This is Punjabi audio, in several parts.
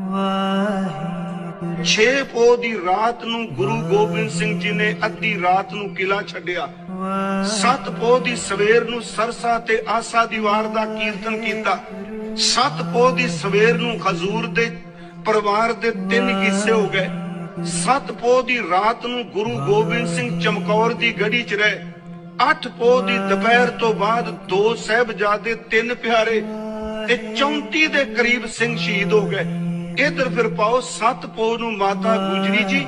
ਵਾਹਿਗੁਰੂ। ਛੇ ਪੋ ਦੀ ਰਾਤ ਨੂੰ ਗੁਰੂ ਗੋਬਿੰਦ ਸਿੰਘ ਜੀ ਨੇ ਅੱਧੀ ਰਾਤ ਨੂੰ ਕਿਲਾ ਛੱਡਿਆ। ਸੱਤ ਪੋ ਦੀ ਸਵੇਰ ਨੂੰ ਸਰਸਾ ਤੇ ਆਸਾ ਦੀ ਵਾਰ ਦਾ ਕੀਰਤਨ ਕੀਤਾ। ਸੱਤ ਪੋ ਦੀ ਸਵੇਰ ਨੂੰ ਹਜ਼ੂਰ ਦੇ ਪਰਿਵਾਰ ਦੇ ਤਿੰਨ ਹਿੱਸੇ ਹੋ ਗਏ। ਸੱਤ ਪੋ ਦੀ ਰਾਤ ਨੂੰ ਗੁਰੂ ਗੋਬਿੰਦ ਸਿੰਘ ਚਮਕੌਰ ਦੀ ਗੜੀ 'ਚ ਰਹੇ। ਅੱਠ ਪੋ ਦੀ ਦੁਪਹਿਰ ਤੋਂ ਬਾਅਦ ਦੋ ਸਹਿਬਜ਼ਾਦੇ ਤਿੰਨ ਪਿਆਰੇ ਤੇ 34 ਦੇ ਕਰੀਬ ਸਿੰਘ ਸ਼ਹੀਦ ਹੋ ਗਏ। ਇਧਰ ਫਿਰ ਪਾਓ ਸੱਤ ਨੂੰ ਮਾਤਾ ਗੁਜਰੀ ਜੀ,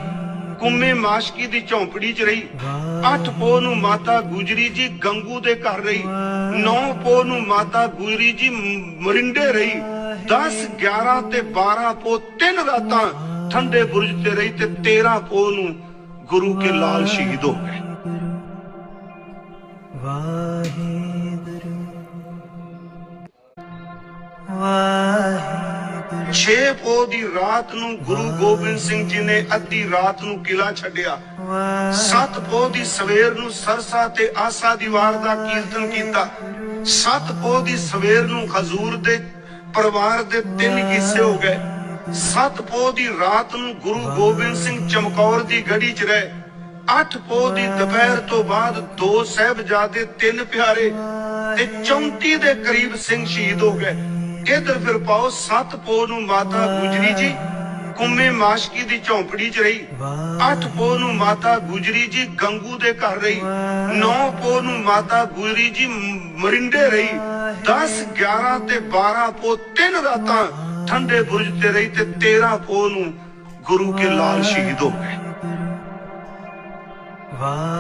ਕੁੰਮੇ ਮਾਸ਼ਕੀ ਦੀ ਝੌਂਪੜੀ 'ਚ ਰਹੀ। ਅੱਠ ਪੋ ਨੂੰ ਮਾਤਾ ਗੁਜਰੀ ਜੀ ਗੰਗੂ ਦੇ ਘਰ ਰਹੀ। ਨੌ ਪੋ ਨੂੰ ਮਾਤਾ ਗੁਜਰੀ ਜੀ ਮਰਿੰਡੇ ਰਹੀ। 10 11 ਤੇ 12 ਪੋ ਤਿੰਨ ਰਾਤਾਂ ਠੰਡੇ ਬੁਰਜ ਤੇ ਰਹੀ ਤੇ 13 ਪੋ ਨੂੰ ਗੁਰੂ ਕੇ ਲਾਲ ਸ਼ਹੀਦ ਹੋ ਗਏ। ਵਾਹਿਗੁਰੂ। ਵਾਹਿਗੁਰੂ ਛੇ ਪੋ ਦੀ ਰਾਤ ਨੂੰ ਗੁਰੂ ਗੋਬਿੰਦ ਸਿੰਘ ਜੀ ਨੇ ਅੱਧੀ ਰਾਤ ਨੂੰ ਕਿਲਾ ਛੱਡਿਆ। ਸੱਤ ਪੋ ਦੀ ਸਵੇਰ ਨੂੰ ਸਰਸਾ ਤੇ ਆਸਾ ਦੀ ਦਾ ਕੀਰਤਨ ਕੀਤਾ। ਸੱਤ ਪੋ ਦੀ ਸਵੇਰ ਨੂੰ ਹਜ਼ੂਰ ਦੇ ਪਰਿਵਾਰ ਦੇ ਤਿੰਨ ਹਿੱਸੇ ਹੋ ਗਏ। ਸੱਤ ਪੋ ਦੀ ਰਾਤ ਨੂੰ ਗੁਰੂ ਗੋਬਿੰਦ ਸਿੰਘ ਚਮਕੌਰ ਦੀ ਗੜੀ 'ਚ ਰਹੇ। ਅੱਠ ਪੋ ਦੀ ਦੁਪਹਿਰ ਤੋਂ ਬਾਅਦ ਦੋ ਸਹਿਬਜ਼ਾਦੇ ਤਿੰਨ ਪਿਆਰੇ ਤੇ 34 ਦੇ ਕਰੀਬ ਸਿੰਘ ਸ਼ਹੀਦ ਹੋ ਗਏ। ਇਧਰ ਫਿਰ ਪਾਓ ਸੱਤ ਪੋ ਨੂੰ ਮਾਤਾ ਗੁਜਰੀ ਜੀ, ਕੁੰਮੇ ਮਾਸ਼ਕੀ ਦੀ ਝੌਂਪੜੀ 'ਚ ਰਹੀ। ਅੱਠ ਪੋ ਨੂੰ ਮਾਤਾ ਗੁਜਰੀ ਜੀ ਗੰਗੂ ਦੇ ਘਰ ਰਹੀ। ਨੌ ਪੋ ਨੂੰ ਮਾਤਾ ਗੁਜਰੀ ਜੀ ਮਰਿੰਡੇ ਰਹੀ। 10 11 ਤੇ 12 ਪੋ ਤਿੰਨ ਰਾਤਾਂ ਠੰਡੇ ਬੁਰਜ ਤੇ ਰਹੀ ਤੇ 13 ਪੋ ਨੂੰ ਗੁਰੂ ਕੇ ਲਾਲ ਸ਼ਹੀਦ ਹੋ ਗਏ। ਵਾਹਿਗੁਰੂ